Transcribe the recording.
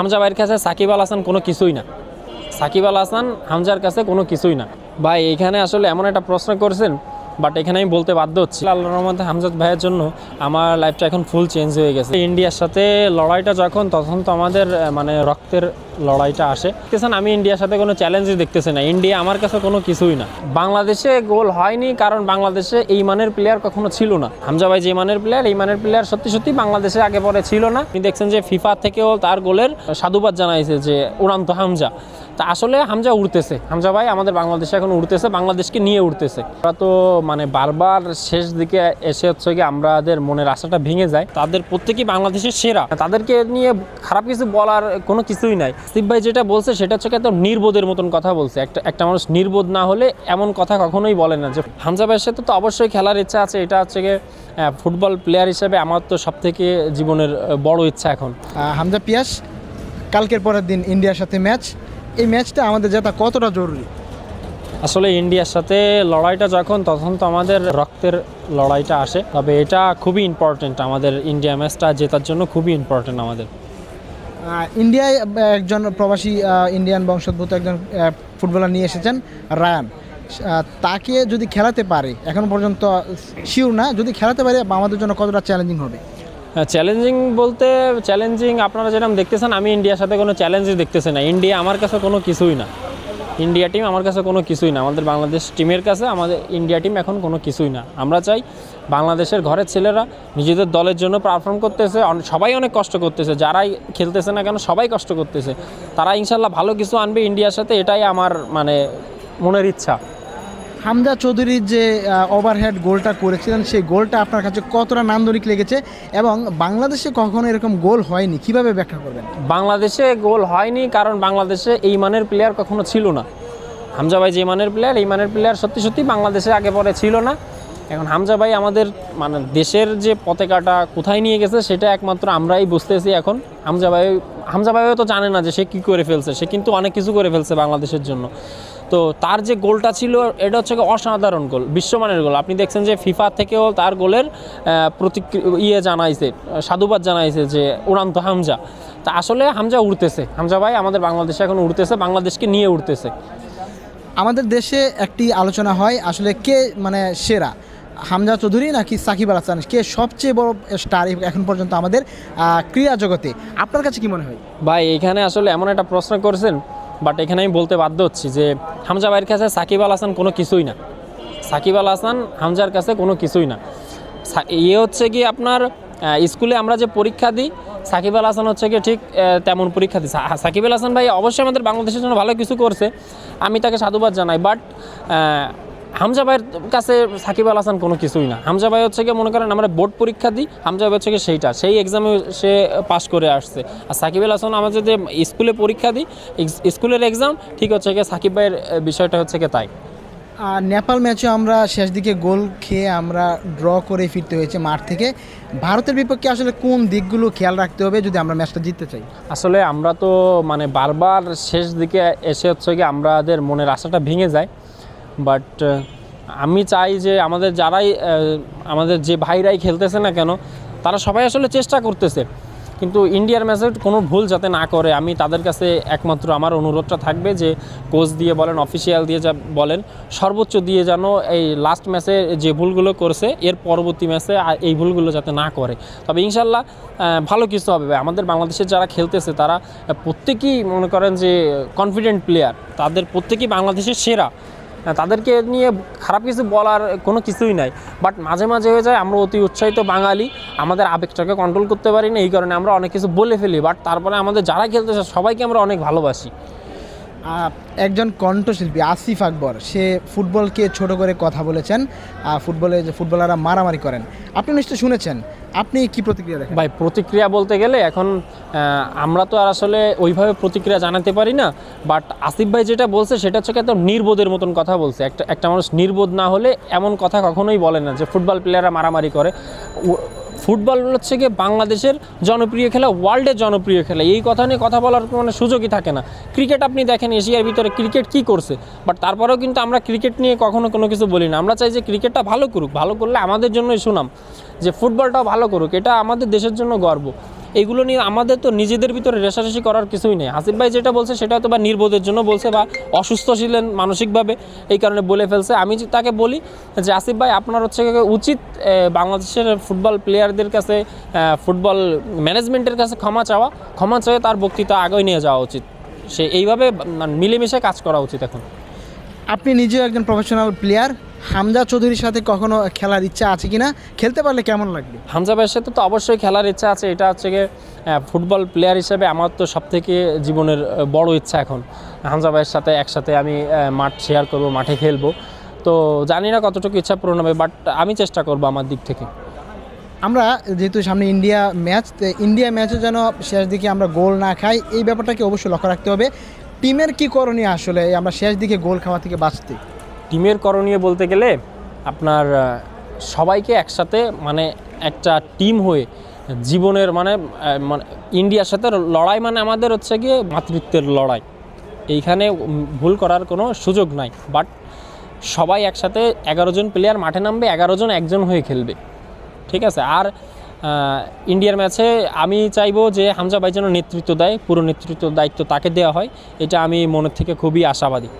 হামজা ভাইয়ের কাছে সাকিব আল হাসান কোনো কিছুই না। সাকিব আল হাসান হামজার কাছে কোনো কিছুই না। ভাই, এখানে আসলে এমন একটা প্রশ্ন করছেন বাট এখানে আমি বলতে বাধ্য হচ্ছি। আল্লাহ রহমতে হামজাদ ভাইয়ের জন্য আমার লাইফটা এখন ফুল চেঞ্জ হয়ে গেছে। ইন্ডিয়ার সাথে লড়াইটা যখন, তখন তো আমাদের মানে রক্তের লড়াইটা আসে। দেখতেছেন, আমি ইন্ডিয়ার সাথে কোনো চ্যালেঞ্জই দেখতেছি না। ইন্ডিয়া আমার কাছে কোনো কিছুই না। বাংলাদেশে গোল হয়নি, কারণ বাংলাদেশে এই মানের প্লেয়ার কখনো ছিল না। হামজা ভাই যে মানের প্লেয়ার এই মানের প্লেয়ার সত্যি সত্যি বাংলাদেশে আগে পরে ছিল না। আপনি দেখছেন যে ফিফা থেকেও তার গোলের সাধুবাদ জানাইছে যে, উড়ান্ত হামজা। তা আসলে হামজা উড়তেছে। হামজা ভাই আমাদের বাংলাদেশে এখন উড়তেছে, বাংলাদেশকে নিয়ে উঠতেছে ওরা তো মানে বারবার শেষ দিকে এসে হচ্ছে কি আমাদের মনের আশাটা ভেঙে যায়। তাদের প্রত্যেকেই বাংলাদেশের সেরা। তাদেরকে নিয়ে খারাপ কিছু বলার কোনো কিছুই নাই। সিপ ভাই যেটা বলছে, সেটা হচ্ছে কি এত নির্বোধের মতন কথা বলছে। একটা একটা মানুষ নির্বোধ না হলে এমন কথা কখনোই বলে না। যে হামজা ভাইয়ের সাথে তো অবশ্যই খেলার ইচ্ছা আছে। এটা হচ্ছে গিয়ে ফুটবল প্লেয়ার হিসেবে আমার তো সব থেকে জীবনের বড় ইচ্ছা এখন। হামজা পিয়াস, কালকের পরের দিন ইন্ডিয়ার সাথে ম্যাচ এই ম্যাচটা আমাদের জেতা কতটা জরুরি? আসলে ইন্ডিয়ার সাথে লড়াইটা যখন তখন তো আমাদের রক্তের লড়াইটা আসে। তবে এটা খুবই ইম্পর্টেন্ট আমাদের ইন্ডিয়া ম্যাচটা জেতার জন্য খুবই ইম্পর্টেন্ট আমাদের। ইন্ডিয়ায় একজন প্রবাসী ইন্ডিয়ান বংশোদ্ভূত একজন ফুটবলার নিয়ে এসেছেন রায়ান। তাকে যদি খেলাতে পারে এখন পর্যন্ত শিওর না যদি খেলাতে পারে আমাদের জন্য কতটা চ্যালেঞ্জিং হবে? চ্যালেঞ্জিং বলতে চ্যালেঞ্জিং আপনারা যেরকম দেখতেছেন, আমি ইন্ডিয়ার সাথে কোনো চ্যালেঞ্জই দেখতেছি না। ইন্ডিয়া আমার কাছে কোনো কিছুই না। ইন্ডিয়া টিম আমার কাছে কোনো কিছুই না। আমাদের বাংলাদেশ টিমের কাছে আমাদের ইন্ডিয়া টিম এখন কোনো কিছুই না। আমরা চাই বাংলাদেশের ঘরের ছেলেরা নিজেদের দলের জন্য পারফর্ম করতেছে সবাই অনেক কষ্ট করতেছে। যারাই খেলতেছে না কেন, সবাই কষ্ট করতেছে। তারা ইনশাল্লাহ ভালো কিছু আনবে ইন্ডিয়ার সাথে, এটাই আমার মানে মনের ইচ্ছা। হামজা চৌধুরীর যে ওভারহেড গোলটা করেছিলেন, সেই গোলটা আপনার কাছে কতটা নান্দনিক লেগেছে এবং বাংলাদেশে কখনো এরকম গোল হয়নি? কীভাবে ব্যাখ্যা করবেন? বাংলাদেশে গোল হয়নি, কারণ বাংলাদেশে এই মানের প্লেয়ার কখনো ছিল না। হামজা ভাই যে মানের প্লেয়ার এই মানের প্লেয়ার সত্যি সত্যি বাংলাদেশে আগে পরে ছিল না। এখন হামজা ভাই আমাদের মানে দেশের যে পতাকাটা কোথায় নিয়ে গেছে, সেটা একমাত্র আমরাই বুঝতেছি এখন। হামজা ভাই, হামজা ভাইও তো জানে না যে সে কী করে ফেলছে। সে কিন্তু অনেক কিছু করে ফেলছে বাংলাদেশের জন্য। তো তার যে গোলটা ছিল এটা হচ্ছে অসাধারণ গোল বিশ্বমানের গোল। আপনি দেখছেন যে ফিফা থেকেও তার গোলের প্রতিক্রিয়া ইয়ে জানাইছে সাধুবাদ জানাইছে যে উড়ান্ত হামজা। তা আসলে হামজা উড়তেছে। হামজা ভাই আমাদের বাংলাদেশে এখন উড়তেছে বাংলাদেশকে নিয়ে উঠতেছে আমাদের দেশে একটি আলোচনা হয় আসলে কে মানে সেরা? হামজা চৌধুরী নাকি সাকিব আল হাসান? কে সবচেয়ে বড় স্টার এখন পর্যন্ত আমাদের ক্রীড়া জগতে? আপনার কাছে কি মনে হয়? ভাই এখানে আসলে এমন একটা প্রশ্ন করছেন বাট এখানে আমি বলতে বাধ্য হচ্ছি যে হামজা ভাইয়ের কাছে সাকিব আল হাসান কোনো কিছুই না। সাকিব আল হাসান হামজার কাছে কোনো কিছুই না। ইয়ে হচ্ছে কি আপনার স্কুলে আমরা যে পরীক্ষা দিই, সাকিব আল হাসান হচ্ছে কি ঠিক তেমন পরীক্ষা দিই সাকিব আল হাসান ভাই অবশ্যই আমাদের বাংলাদেশের জন্য ভালো কিছু করছে, আমি তাকে সাধুবাদ জানাই। বাট হামজা ভাইয়ের কাছে সাকিব আল হাসান কোনো কিছুই না। হামজা ভাই হচ্ছে কি মনে করেন আমরা বোর্ড পরীক্ষা দিই হামজা ভাই হচ্ছে কি সেইটা সেই এক্সামে সে পাস করে আসছে। আর সাকিব আল হাসান আমরা যদি স্কুলে পরীক্ষা দিই স্কুলের এক্সাম ঠিক হচ্ছে কি সাকিব ভাইয়ের বিষয়টা হচ্ছে কি তাই। আর নেপাল ম্যাচে আমরা শেষ দিকে গোল খেয়ে আমরা ড্র করে ফিরতে হয়েছে মাঠ থেকে। ভারতের বিপক্ষে আসলে কোন দিকগুলো খেয়াল রাখতে হবে যদি আমরা ম্যাচটা জিততে চাই? আসলে আমরা তো মানে বারবার শেষ দিকে এসে হচ্ছে কি আমাদের মনের আশাটা ভেঙে যায়। বাট আমি চাই যে আমাদের যারাই আমাদের যে ভাইরাই খেলতেছে না কেন, তারা সবাই আসলে চেষ্টা করতেছে। কিন্তু ইন্ডিয়ার ম্যাচে কোনো ভুল যাতে না করে, আমি তাদের কাছে একমাত্র আমার অনুরোধটা থাকবে যে কোচ দিয়ে বলেন অফিসিয়াল দিয়ে যা বলেন, সর্বোচ্চ দিয়ে যেন এই লাস্ট ম্যাচে যে ভুলগুলো করছে, এর পরবর্তী ম্যাচে এই ভুলগুলো যাতে না করে। তবে ইনশাল্লাহ ভালো কিছু হবে আমাদের বাংলাদেশের যারা খেলতেছে, তারা প্রত্যেকেই মনে করেন যে কনফিডেন্ট প্লেয়ার তাদের প্রত্যেকেই বাংলাদেশের সেরা। তাদেরকে নিয়ে খারাপ কিছু বলার কোনো কিছুই নাই। বাট মাঝে মাঝে হয়ে যায়, আমরা অতি উৎসাহিত বাঙালি, আমাদের আবেগটাকে কন্ট্রোল করতে পারি না, এই কারণে আমরা অনেক কিছু বলে ফেলি। বাট তারপরে আমাদের যারা খেলতেছে, সবাইকে আমরা অনেক ভালোবাসি। একজন কণ্ঠশিল্পী, আসিফ আকবর। সে ফুটবলকে ছোট করে কথা বলেছেন ফুটবলে যে ফুটবলাররা মারামারি করেন। আপনি নিশ্চয়ই শুনেছেন, আপনি কি প্রতিক্রিয়া দেখেন? ভাই, প্রতিক্রিয়া বলতে গেলে এখন আমরা তো আর আসলে ওইভাবে প্রতিক্রিয়া জানাতে পারি না বাট আসিফ ভাই যেটা বলছে সেটা হচ্ছে একদম নির্বোধের মতন কথা বলছে। একটা একটা মানুষ নির্বোধ না হলে এমন কথা কখনোই বলে না যে ফুটবল প্লেয়াররা মারামারি করে। ফুটবল হচ্ছে গিয়ে বাংলাদেশের জনপ্রিয় খেলা, ওয়ার্ল্ডের জনপ্রিয় খেলা। এই কথা নিয়ে কথা বলার মানে সুযোগই থাকে না। ক্রিকেট আপনি দেখেন, এশিয়ার ভিতরে ক্রিকেট কি করছে? বাট তারপরেও কিন্তু আমরা ক্রিকেট নিয়ে কখনো কোনো কিছু বলি না। আমরা চাই যে ক্রিকেটটা ভালো করুক। ভালো করলে আমাদের জন্যই শুনাম যে ফুটবলটাও ভালো করুক, এটা আমাদের দেশের জন্য গর্ব। এগুলো নিয়ে আমাদের তো নিজেদের ভিতরে রেশারেশি করার কিছুই নেই। হাসিফ ভাই যেটা বলছে সেটা হয়তো বা নির্বোধের জন্য বলছে বা অসুস্থ ছিলেন মানসিকভাবে, এই কারণে বলে ফেলছে। আমি তাকে বলি যে আসিফ ভাই, আপনার হচ্ছে উচিত বাংলাদেশের ফুটবল প্লেয়ারদের কাছে ফুটবল ম্যানেজমেন্টের কাছে ক্ষমা চাওয়া। ক্ষমা চেয়ে তার বক্তৃতা আগে নিয়ে যাওয়া উচিত। সে এইভাবে মানে মিলেমিশে কাজ করা উচিত এখন। আপনি নিজেও একজন প্রফেশনাল প্লেয়ার হামজা চৌধুরীর সাথে কখনো খেলার ইচ্ছা আছে কিনা? খেলতে পারলে কেমন লাগবে? হামজা ভাইয়ের সাথে তো অবশ্যই খেলার ইচ্ছা আছে। এটা হচ্ছে গিয়ে ফুটবল প্লেয়ার হিসেবে আমার তো সব থেকে জীবনের বড় ইচ্ছা এখন। হামজা ভাইয়ের সাথে একসাথে আমি মাঠ শেয়ার করব মাঠে খেলব। তো জানি না কতটুকু ইচ্ছা পূরণ হবে বাট আমি চেষ্টা করব আমার দিক থেকে। আমরা যেহেতু সামনে ইন্ডিয়া ম্যাচ ইন্ডিয়া ম্যাচে যেন শেষ দিকে আমরা গোল না খাই এই ব্যাপারটাকে অবশ্যই লক্ষ্য রাখতে হবে। টিমের কি করণীয় আসলে আমরা শেষ দিকে গোল খাওয়া থেকে বাঁচতে? টিমের করণীয় বলতে গেলে আপনার সবাইকে একসাথে মানে একটা টিম হয়ে জীবনের মানে মানে ইন্ডিয়ার সাথে লড়াই মানে আমাদের হচ্ছে গিয়ে মাতৃত্বের লড়াই। এইখানে ভুল করার কোনো সুযোগ নাই। বাট সবাই একসাথে এগারো জন প্লেয়ার মাঠে নামবে, এগারো জন একজন হয়ে খেলবে। ঠিক আছে? আর ইন্ডিয়ার ম্যাচে আমি চাইব যে হামজা ভাই যেন নেতৃত্ব দেয়, পুরো নেতৃত্ব দায়িত্ব তাকে দেওয়া হয়। এটা আমি মনের থেকে খুবই আশাবাদী।